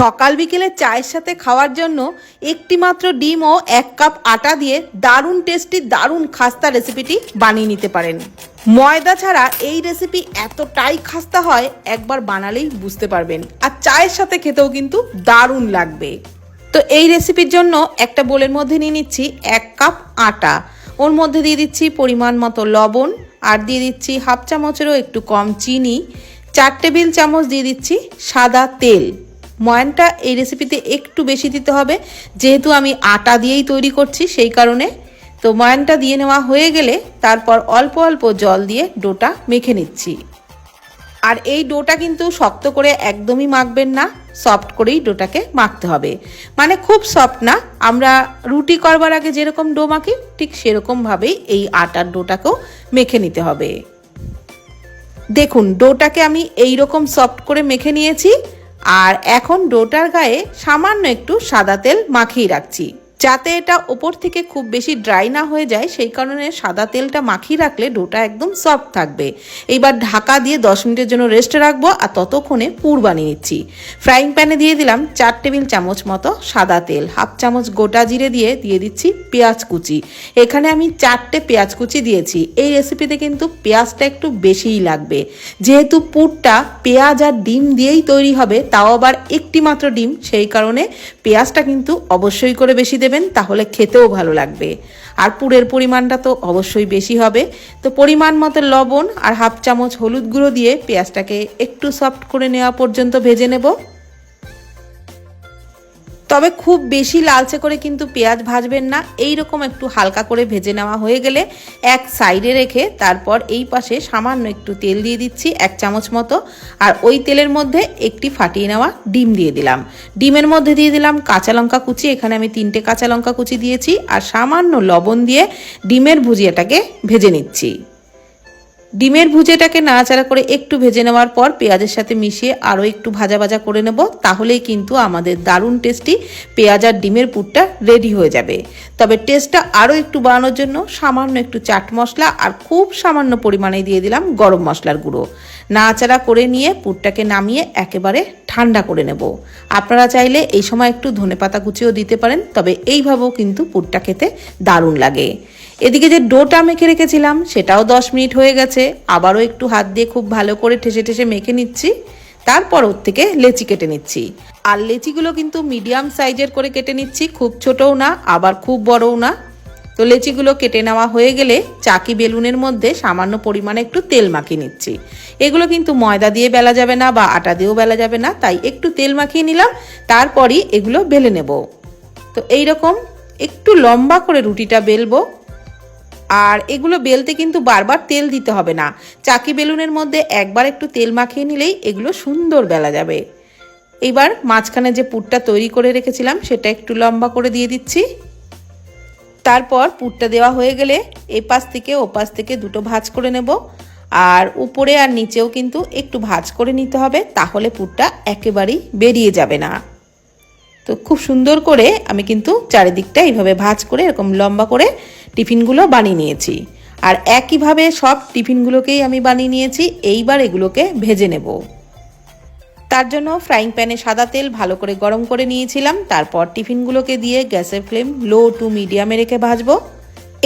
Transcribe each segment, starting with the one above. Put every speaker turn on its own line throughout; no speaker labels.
সকাল বিকেলে চায়ের সাথে খাওয়ার জন্য একটি মাত্র ডিম ও এক কাপ আটা দিয়ে দারুণ টেস্টি দারুণ খাস্তা রেসিপিটি বানিয়ে নিতে পারেন। ময়দা ছাড়া এই রেসিপি এতটাই খাস্তা হয়, একবার বানালেই বুঝতে পারবেন। আর চায়ের সাথে খেতেও কিন্তু দারুণ লাগবে। তো এই রেসিপির জন্য একটা বোলের মধ্যে নিয়ে নিচ্ছি এক কাপ আটা। ওর মধ্যে দিয়ে দিচ্ছি পরিমাণ মতো লবণ আর দিয়ে দিচ্ছি হাফ চামচেরও একটু কম চিনি। চার টেবিল চামচ দিয়ে দিচ্ছি সাদা তেল। ময়ানটা এই রেসিপিতে একটু বেশি দিতে হবে। যেহেতু আমি আটা দিয়েই তৈরি করছি, সেই কারণে। তো ময়ানটা দিয়ে নেওয়া হয়ে গেলে তারপর অল্প অল্প জল দিয়ে ডোটা মেখে নিচ্ছি। আর এই ডোটা কিন্তু শক্ত করে একদমই মাখবেন না, সফট করেই ডোটাকে মাখতে হবে। মানে খুব সফট না, আমরা রুটি করবার আগে যেরকম ডো মাখি, ঠিক সেরকমভাবেই এই আটার ডোটাকেও মেখে নিতে হবে। দেখুন, ডোটাকে আমি এই রকম সফট করে মেখে নিয়েছি। আর এখন ডোটার গায়ে সামান্য একটু সাদা তেল মাখিয়ে রাখছি। যাতে এটা ওপর থেকে খুব বেশি ড্রাই না হয়ে যায়, সেই কারণে সাদা তেলটা মাখিয়ে রাখলে ডোটা একদম সফট থাকবে। এইবার ঢাকা দিয়ে দশ মিনিটের জন্য রেস্টে রাখব আর ততক্ষণে পুর বানিয়ে নিচ্ছি। ফ্রাইং প্যানে দিয়ে দিলাম চার টেবিল চামচ মতো সাদা তেল, হাফ চামচ গোটা জিরে দিয়ে দিয়ে দিচ্ছি পেঁয়াজ কুচি। এখানে আমি চারটে পেঁয়াজ কুচি দিয়েছি। এই রেসিপিতে কিন্তু পেঁয়াজটা একটু বেশিই লাগবে। যেহেতু পুরটা পেঁয়াজ আর ডিম দিয়েই তৈরি হবে, তাও আবার একটি মাত্র ডিম, সেই কারণে পেঁয়াজটা কিন্তু অবশ্যই করে বেশি দেবেন, তাহলে খেতেও ভালো লাগবে। আর পুরের পরিমাণটা তো অবশ্যই বেশি হবে। তো পরিমাণ মতো লবণ আর হাফ চামচ হলুদ গুঁড়ো দিয়ে পেঁয়াজটাকে একটু সফট করে নেওয়া পর্যন্ত ভেজে নেব। তবে খুব বেশি লালচে করে কিন্তু পেঁয়াজ ভাজবেন না। এই রকম একটু হালকা করে ভেজে নেওয়া হয়ে গেলে এক সাইডে রেখে তারপর এই পাশে সামান্য একটু তেল দিয়ে দিচ্ছি, এক চামচ মতো। আর ওই তেলের মধ্যে একটি ফাটিয়ে নেওয়া ডিম দিয়ে দিলাম। ডিমের মধ্যে দিয়ে দিলাম কাঁচা লঙ্কা কুচি, এখানে আমি তিনটে কাঁচা লঙ্কা কুচি দিয়েছি। আর সামান্য লবণ দিয়ে ডিমের ভুজিয়াটাকে ভেজে নিচ্ছি। ডিমের ভুজেটাকে নাড়াচাড়া করে একটু ভেজে নেওয়ার পর পেঁয়াজের সাথে মিশিয়ে আরও একটু ভাজা ভাজা করে নেব। তাহলেই কিন্তু আমাদের দারুণ টেস্টি পেঁয়াজ আর ডিমের পুরটা রেডি হয়ে যাবে। তবে টেস্টটা আরও একটু বাড়ানোর জন্য সামান্য একটু চাট মশলা আর খুব সামান্য পরিমাণে দিয়ে দিলাম গরম মশলার গুঁড়ো। নাড়াচাড়া করে নিয়ে পুরটাকে নামিয়ে একেবারে ঠান্ডা করে নেব। আপনারা চাইলে এই সময় একটু ধনেপাতা কুচিও দিতে পারেন, তবে এইভাবেও কিন্তু পুরটা খেতে দারুণ লাগে। এদিকে যে ডোটা মেখে রেখেছিলাম, সেটাও দশ মিনিট হয়ে গেছে। আবারও একটু হাত দিয়ে খুব ভালো করে ঠেসে ঠেসে মেখে নিচ্ছি। তারপর ওর থেকে লেচি কেটে নিচ্ছি। আর লেচিগুলো কিন্তু মিডিয়াম সাইজের করে কেটে নিচ্ছি, খুব ছোটও না, আবার খুব বড়ও না। তো লেচিগুলো কেটে নেওয়া হয়ে গেলে চাকি বেলুনের মধ্যে সামান্য পরিমাণে একটু তেল মাখিয়ে নিচ্ছি। এগুলো কিন্তু ময়দা দিয়ে বেলা যাবে না বা আটা দিয়েও বেলা যাবে না, তাই একটু তেল মাখিয়ে নিলাম, তারপরই এগুলো বেলে নেব। তো এই রকম একটু লম্বা করে রুটিটা বেলবো। আর এগুলো বেলতে কিন্তু বারবার তেল দিতে হবে না। চাকি বেলুনের মধ্যে একবার একটু তেল মাখিয়ে নিলেই এগুলো সুন্দর বেলা যাবে। এবার মাঝখানে যে পুরটা তৈরি করে রেখেছিলাম, সেটা একটু লম্বা করে দিয়ে দিচ্ছি। তারপর পুরটা দেওয়া হয়ে গেলে এই পাশ থেকে ও পাশ থেকে দুটো ভাজ করে নেব। আর উপরে আর নিচেও কিন্তু একটু ভাজ করে নিতে হবে, তাহলে পুরটা একেবারেই বেরিয়ে যাবে না। তো খুব সুন্দর করে আমি কিন্তু চারিদিকটা এইভাবে ভাজ করে এরকম লম্বা করে টিফিনগুলো বানিয়ে নিয়েছি। আর একইভাবে সব টিফিনগুলোকেই আমি বানিয়ে নিয়েছি, এইবার এগুলোকে ভেজে নেব। তার জন্য ফ্রাইং প্যানে সাদা তেল ভালো করে গরম করে নিয়েছিলাম। তারপর টিফিনগুলোকে দিয়ে গ্যাসের ফ্লেম লো টু মিডিয়ামে রেখে ভাজবো।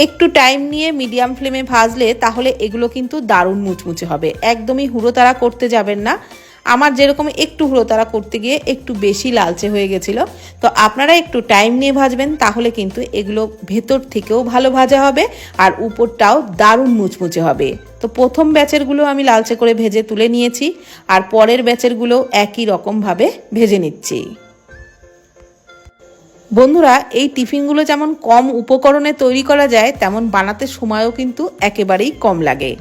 একটু টাইম নিয়ে মিডিয়াম ফ্লেমে ভাজলে তাহলে এগুলো কিন্তু দারুণ মুচমুচে হবে। একদমই হুড়োতাড়া করতে যাবেন না। আমার যেরকম একটু হুড়োতাড়া করতে গিয়ে একটু বেশি লালচে হয়ে গেছিল। তো আপনারা একটু টাইম নিয়ে ভাজবেন, তাহলে কিন্তু এগুলো ভেতর থেকেও ভালো ভাজা হবে আর উপরটাও দারুণ মুচমুচে হবে। তো প্রথম ব্যাচেরগুলো আমি লালচে করে ভেজে তুলে নিয়েছি, আর পরের ব্যাচেরগুলো একই রকমভাবে ভেজে নিচ্ছি। বন্ধুরা, এই টিফিনগুলো যেমন কম উপকরণে তৈরি করা যায়, তেমন বানাতে সময়ও কিন্তু একেবারেই কম লাগে।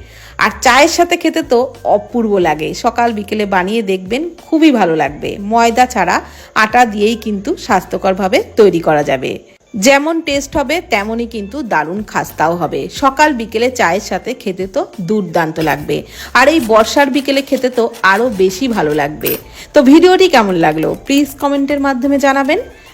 আর চায়ের সাথে খেতে তো অপূর্ব লাগে। সকাল বিকেলে বানিয়ে দেখবেন খুবই ভালো লাগবে। ময়দা ছাড়া আটা দিয়েই কিন্তু স্বাস্থ্যকরভাবে তৈরি করা যাবে। যেমন টেস্ট হবে, তেমনই কিন্তু দারুণ খাস্তাও হবে। সকাল বিকেলে চায়ের সাথে খেতে তো দুর্দান্ত লাগবে। আর এই বর্ষার বিকেলে খেতে তো আরও বেশি ভালো লাগবে। তো ভিডিওটি কেমন লাগল? প্লিজ কমেন্টের মাধ্যমে জানাবেন।